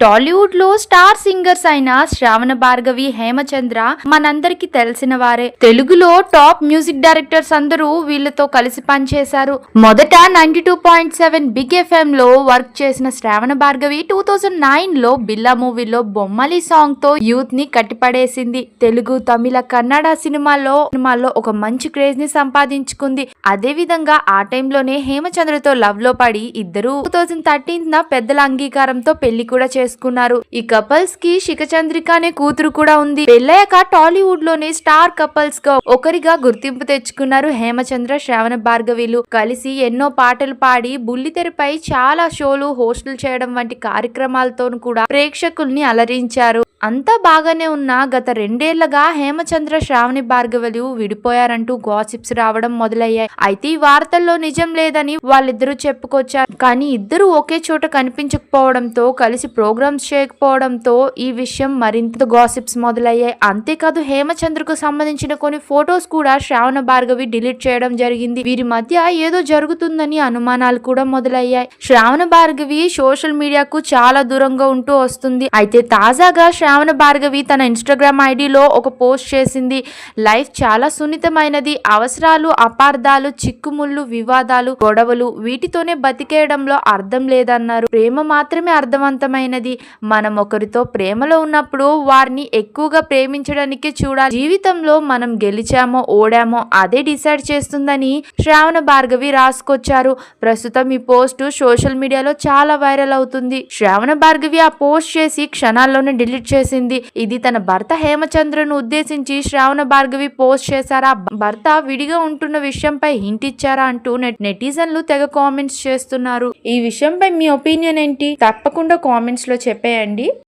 టాలీవుడ్లో star singers అయిన శ్రావణ భార్గవి హేమచంద్ర మనందరికి తెలిసిన వారే. తెలుగులో టాప్ మ్యూజిక్ డైరెక్టర్స్ అందరూ వీళ్ళతో కలిసి పనిచేశారు. మొదట ninety two point seven big FM లో వర్క్ చేసిన శ్రావణ భార్గవి టూ థౌజండ్ నైన్లో బిల్లా మూవీలో బొమ్మలి సాంగ్తో యూత్ని కట్టిపడేసింది. తెలుగు తమిళ కన్నడ సినిమాలో సినిమాల్లో ఒక మంచి క్రేజ్ని సంపాదించుకుంది. అదే విధంగా ఆ టైంలోనే హేమచంద్రతో లవ్లో పడి ఇద్దరు టూ థౌజండ్ థర్టీన్ పెద్దల అంగీకారంతో పెళ్ళి కూడా చేసుకున్నారు. ఈ కపుల్స్కి శిఖచంద్రిక అనే కూతురు కూడా ఉంది. పెళ్ళయ్యాక టాలీవుడ్లోని స్టార్ కపుల్స్గా ఒకరిగా గుర్తింపు తెచ్చుకున్నారు హేమచంద్ర శ్రావణ భార్గవిలు. కలిసి ఎన్నో పాటలు పాడి బుల్లితెరపై చాలా షోలు హోస్టులు చేయడం వంటి కార్యక్రమాలతో కూడా ప్రేక్షకుల్ని అలరించారు. అంతా బాగానే ఉన్న గత రెండేళ్ళగా హేమచంద్ర శ్రావణి భార్గవులు విడిపోయారంటూ గాసిప్స్ రావడం మొదలయ్యాయి. అయితే ఈ వార్తల్లో నిజం లేదని వాళ్ళిద్దరూ చెప్పుకొచ్చారు. కానీ ఇద్దరు ఒకే చోట కనిపించకపోవడంతో కలిసి ప్రోగ్రామ్స్ చేయకపోవడంతో ఈ విషయం మరింత గాసిప్స్ మొదలయ్యాయి. అంతేకాదు హేమచంద్రకు సంబంధించిన కొన్ని ఫొటోస్ కూడా శ్రావణ భార్గవి డిలీట్ చేయడం జరిగింది. వీరి మధ్య ఏదో జరుగుతుందని అనుమానాలు కూడా మొదలయ్యాయి. శ్రావణ భార్గవి సోషల్ మీడియాకు చాలా దూరంగా ఉంటూ వస్తుంది. అయితే తాజాగా శ్రావణ భార్గవి తన ఇన్స్టాగ్రామ్ ఐడిలో ఒక పోస్ట్ చేసింది. లైఫ్ చాలా సున్నితమైనది. అవసరాలు అపార్థాలు చిక్కుముళ్ళు వివాదాలు గొడవలు వీటితోనే బతికేయడంలో అర్థం లేదన్నారు. ప్రేమ మాత్రమే అర్థవంతమైనది. మనం ఒకరితో ప్రేమలో ఉన్నప్పుడు వారిని ఎక్కువగా ప్రేమించడానికే చూడాలి. జీవితంలో మనం గెలిచామో ఓడామో అదే డిసైడ్ చేస్తుందని శ్రావణ భార్గవి రాసుకొచ్చారు. ప్రస్తుతం ఈ పోస్ట్ సోషల్ మీడియాలో చాలా వైరల్ అవుతుంది. శ్రావణ భార్గవి ఆ పోస్ట్ చేసి క్షణాల్లోనే డిలీట్ చేసింది. ఇది తన భర్త హేమచంద్రను ఉద్దేశించి శ్రావణ భార్గవి పోస్ట్ చేశారా? భర్త విడిగా ఉంటున్న విషయంపై హింట్ ఇచ్చారా అంటూ నెటిజన్లు తెగ కామెంట్స్ చేస్తున్నారు. ఈ విషయంపై మీ ఒపీనియన్ ఏంటి? తప్పకుండా కామెంట్స్లో చెప్పేయండి.